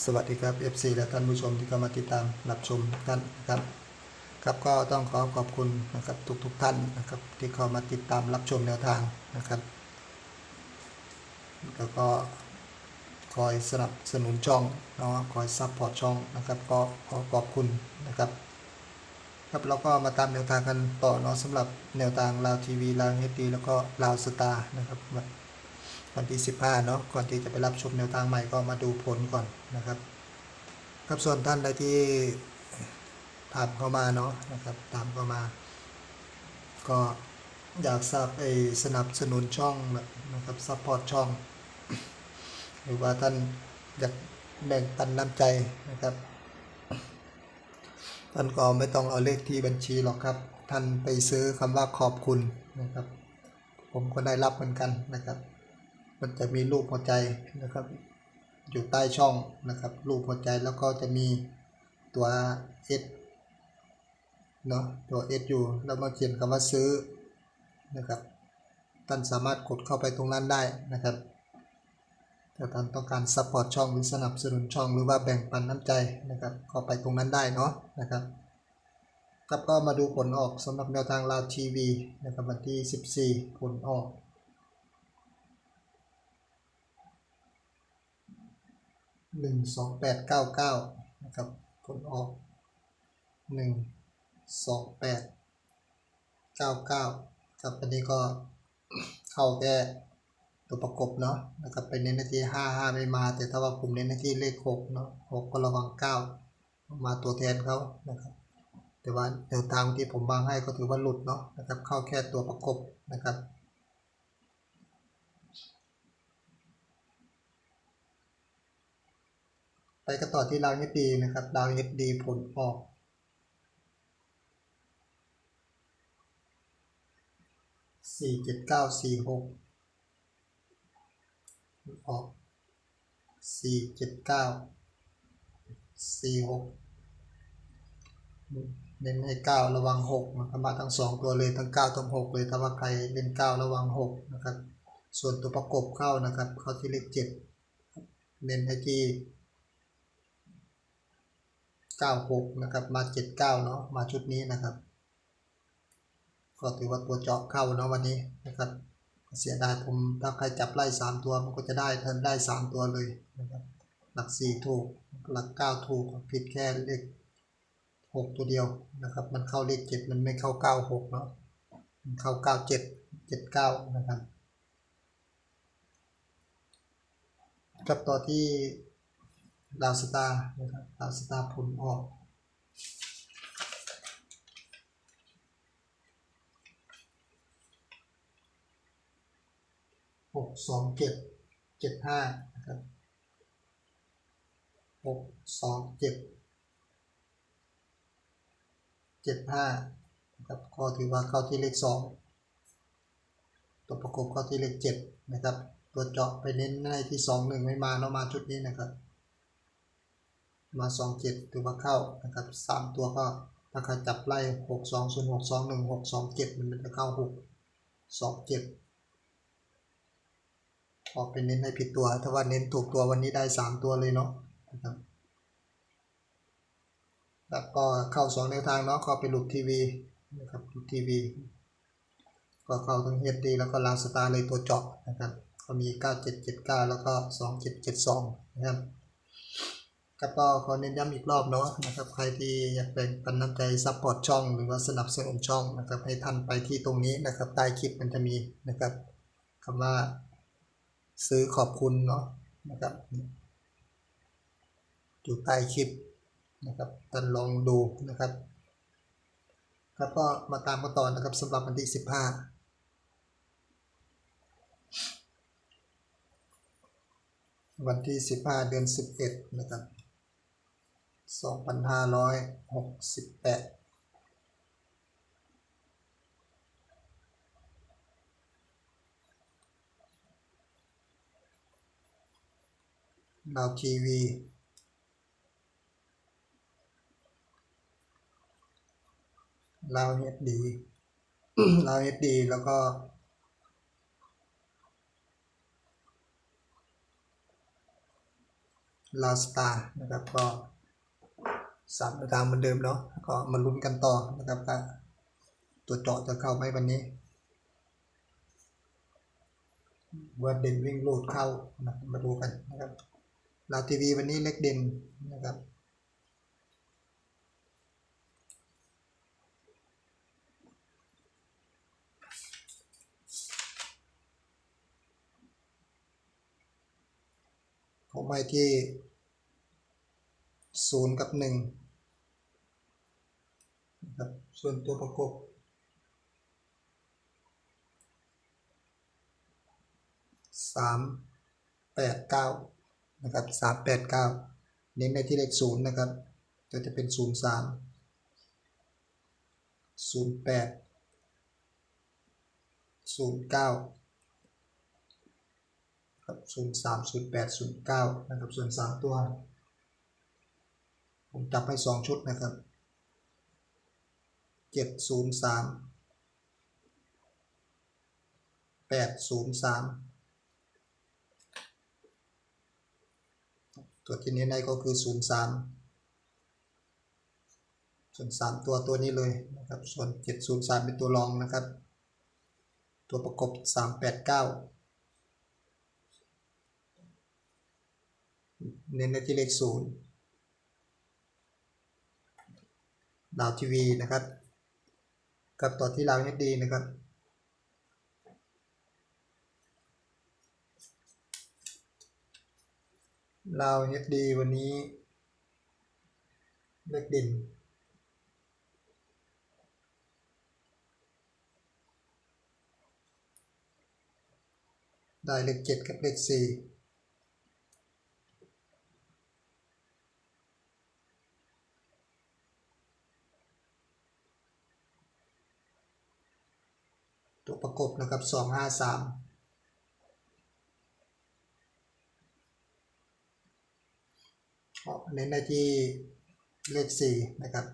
สวัสดีครับ FC และท่านผู้ชมที่เข้ามาติดตามรับชมท่านนะครับ ครับก็ต้องขอขอบคุณนะครับทุกๆทท่านนะครับที่เข้ามาติดตามรับชมแนวทางนะครับ แล้วก็คอยสนับสนุนช่องเนาะคอยซัพพอร์ตช่องนะครับ ก็ขอขอบคุณนะครับ ครับเราก็มาตามแนวทางกันต่อเนาะสำหรับแนวทางลาวทีวีลาวเฮดีแล้วก็ลาวสตาร์นะครับ วันที่ 15 เนาะก่อนที่จะไปรับชมแนวทางใหม่ก็มาดูผลก่อนนะครับ ครับส่วนท่านใดที่ถามเข้ามาเนาะนะครับตามเข้ามา ก็อยากทราบไอ้สนับสนุนช่องนะครับซัพพอร์ตช่อง หรือว่าท่านอยากแบ่งปันน้ำใจนะครับท่านก็ไม่ต้องเอาเลขที่บัญชีหรอกครับ ท่านไปซื้อคำว่าขอบคุณนะครับ ผมก็ได้รับเหมือนกันนะครับ มันจะมีรูปหัวใจนะครับ อยู่ใต้ช่องนะครับ รูปหัวใจแล้วก็จะมีตัว S เนาะตัว S อยู่แล้วมาเขียนคำว่าซื้อนะครับท่านสามารถกดเข้าไปตรงนั้นได้นะครับถ้าท่านต้องการซัพพอร์ตช่องหรือสนับสนุนช่องหรือว่าแบ่งปันน้ำใจนะครับก็ไปตรงนั้นได้เนาะนะครับครับก็มาดูผลออกสำหรับแนวทางลาวทีวีนะครับวันที่ 14 ผลออก หนึ่งสองแปดเก้าเก้านะครับผลออกหนึ่งสองแปดเก้าเก้าครับอันนี้ก็เข้าแค่ตัวประกบเนาะนะครับไปเน้นหน้าที่ห้าห้าไม่มา แต่ถ้าว่าผมเน้นหน้าที่เลขหกเนาะหกก็ระวังเก้ามาตัวแทนเขานะครับแต่ว่าแนวทางที่ผมวางให้ก็ถือว่าหลุดเนาะนะครับเข้าแค่ตัวประกบนะครับ ไป กันต่อที่ดาวเฮดดีนะครับดาวเฮดดีผลออกสี่เจ็ดเก้าสี่หกออกสี่เจ็ดเก้าสี่หกเน้นให้เก้าระวังหกนะครับมาทั้งสองตัวเลยทั้งเก้าทั้งหกเลยถ้าว่าใครเล่นเก้าระวังหกนะครับ ส่วนตัวประกบเข้านะครับ เข้าที่เลขเจ็ดเน้นให้ที่ 96 นะครับ มา 79 เนาะ มาชุดนี้นะครับ ก็ถือว่าตัวเจาะเข้าเนาะวันนี้นะครับ เสียดายผมถ้าใครจับไล่ 3 ตัวมันก็จะได้เทินได้ 3 ตัวเลยนะครับ หลัก 4 ถูก หลัก 9 ถูก ผิดแค่เลข 6 ตัวเดียวนะครับ มันเข้าเลข 7 มันไม่เข้า 96 เนาะ มันเข้า 97 79 นะครับกับต่อที่ ดาวสตาร์นะครับดาวสตาร์ผลออก หกสองเจ็ดเจ็ดห้านะครับหกสองเจ็ดเจ็ดห้านะครับก็ถือว่าเข้าที่เลขสองตัวประกบเข้าที่เลขเจ็ดนะครับ ตัวเจาะไปเน้นในที่สองหนึ่งไม่มาเนาะมาชุดนี้นะครับ มาสองเจ็ดถือว่าเข้านะครับสามตัวก็ถ้าใครจับไล่หกสองศูนย์หกสองหนึ่งหกสองเจ็ดมันจะเข้าหกสองเจ็ดออกเป็นเน้นให้ผิดตัว ถ้าว่าเน้นถูกตัววันนี้ได้สามตัวเลยเนาะนะครับแล้วก็เข้าสองแนวทางเนาะก็ไปหลุดทีวีนะครับหลุดทีวีก็เข้าทั้งเฮดดีแล้วก็ลาวสตาร์เลยตัวเจาะนะครับก็มี 9779 แล้วก็ 2772 นะครับ ครับก็ขอเน้นย้ำอีกรอบเนาะนะครับใครที่อยากเป็นปันน้ำใจซัพพอร์ตช่องหรือว่าสนับสนุนช่องนะครับให้ท่านไปที่ตรงนี้นะครับใต้คลิปมันจะมีนะครับคำว่าซื้อขอบคุณเนาะนะครับอยู่ใต้คลิปนะครับท่านลองดูนะครับครับก็มาตามกันต่อนะครับสำหรับวันที่ 15วันที่ 15 เดือน 11 นะครับ 2568ดาวทีวีลาวเฮดดีลาวเฮดดีแล้วก็ลาวสตาร์นะครับก็ สามตามเหมือนเดิมเนาะก็มาลุ้นกันต่อนะครับว่าตัวเจาะจะเข้าไหมวันนี้ว่าเด่นวิ่งโลดเข้านะมาดูกันนะครับลาวทีวีวันนี้เล็กเด่นนะครับผมไปที่ศูนย์กับหนึ่ง นะครับส่วนตัวประกบ สามแปดเก้านะครับสามแปดเก้าเน้นในที่เลขศูนย์นะครับก็จะเป็นศูนย์สามศูนย์แปดศูนย์เก้าครับศูนย์สามศูนย์แปดศูนย์เก้านะครับส่วนสามตัว ผมจับให้สองชุดนะครับ เจ็ดศูนย์สามแปดศูนย์สามตัวที่นี้ในก็คือศูนย์สามส่วนสามตัวตัวนี้เลยนะครับ ส่วนเจ็ดศูนย์สามเป็นตัวรองนะครับ ตัวประกบสามแปดเก้าเน้นในที่เลขศูนย์ดาวทีวีนะครับ กับต่อที่เราเฮดดีนะครับเราเฮดดีวันนี้เลขเด่นได้เลขเจ็ดกับเลขสี่ ตัวประกบนะครับสองห้าสามเน้นในที่เลขสี่นะครับ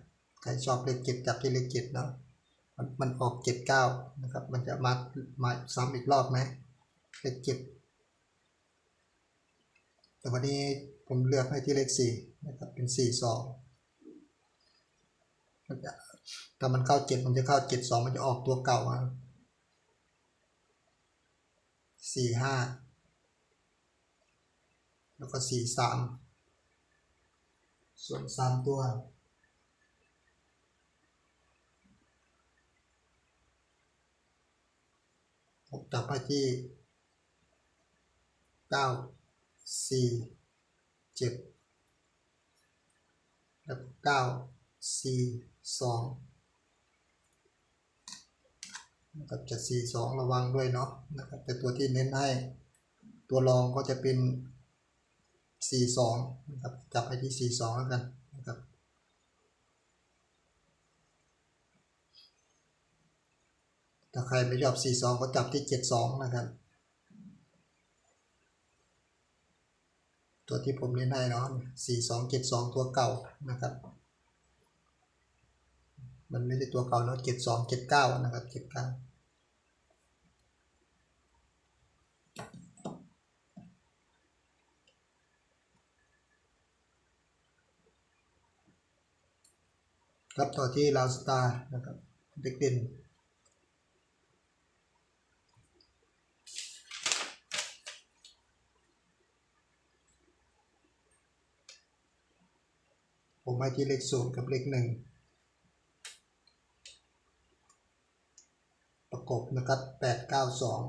ใครชอบเลขเจ็ดจับที่เลขเจ็ดเนาะมันมันออกเจ็ดเก้านะครับ มันจะมามาซ้ำอีกรอบไหมเลขเจ็ดแต่วันนี้ผมเลือกให้ที่เลขสี่นะครับ เป็นสี่สองมันจะถ้ามันเข้าเจ็ดมันจะเข้าเจ็ดสองมันจะออกตัวเก่าอะ สี่ห้าแล้วก็สี่สามส่วนสามตัวผมจับไปที่เก้าสี่เจ็ดแล้วก็เก้าสี่สอง นะครับจะสี่สองระวังด้วยเนาะนะครับแต่ตัวที่เน้นให้ ตัวรองก็จะเป็นสี่สองนะครับจับไปที่สี่สองแล้วกันนะครับถ้าใครไม่ชอบสี่สองก็จับที่เจ็ดสองนะครับ ตัวที่ผมเน้นให้เนาะสี่สองเจ็ดสองตัวเก่านะครับมันไม่ใช่ตัวเก่าเนาะเจ็ดสองเจ็ดเก้านะครับเจ็ดเก้า ครับต่อที่ลาวสตาร์นะครับเด็กเด่นผมให้ที่เลขศูนย์กับเลขหนึ่งประกบนะครับแปดเก้าสอง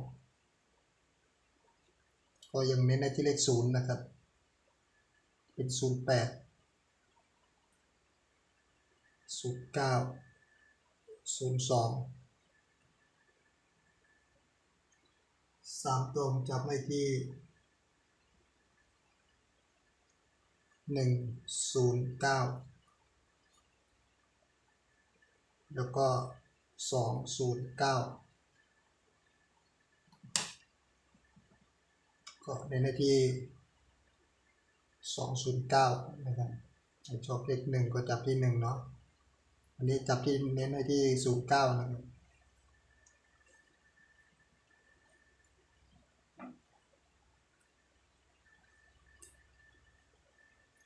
ก็ยังเน้นในที่เลขศูนย์นะครับ เป็นศูนย์แปด ศูนย์เก้าศูนย์สองสามตัวจับไว้ที่หนึ่งศูนย์เก้าแล้วก็สองศูนย์เก้าก็ในหน้าที่สองศูนย์เก้านะครับใครชอบเลขหนึ่งก็จับที่หนึ่งเนาะ อันนี้จับที่เน้นไว้ที่ศูนย์เก้านะครับ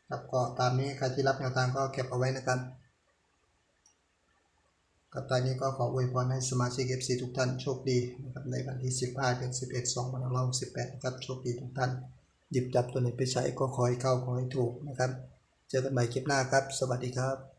ครับก็ตามนี้ใครที่รับแนวทางก็เก็บเอาไว้นะครับกับตอนนี้ก็ขออวยพรให้สมาชิก FC ทุกท่านโชคดีนะครับในวันที่ 15เดือน11 2568นะครับโชคดีทุกท่าน หยิบจับตัวไหนไปใช้ก็ขอให้เข้าขอให้ถูกนะครับ เจอกันใหม่คลิปหน้าครับ สวัสดีครับ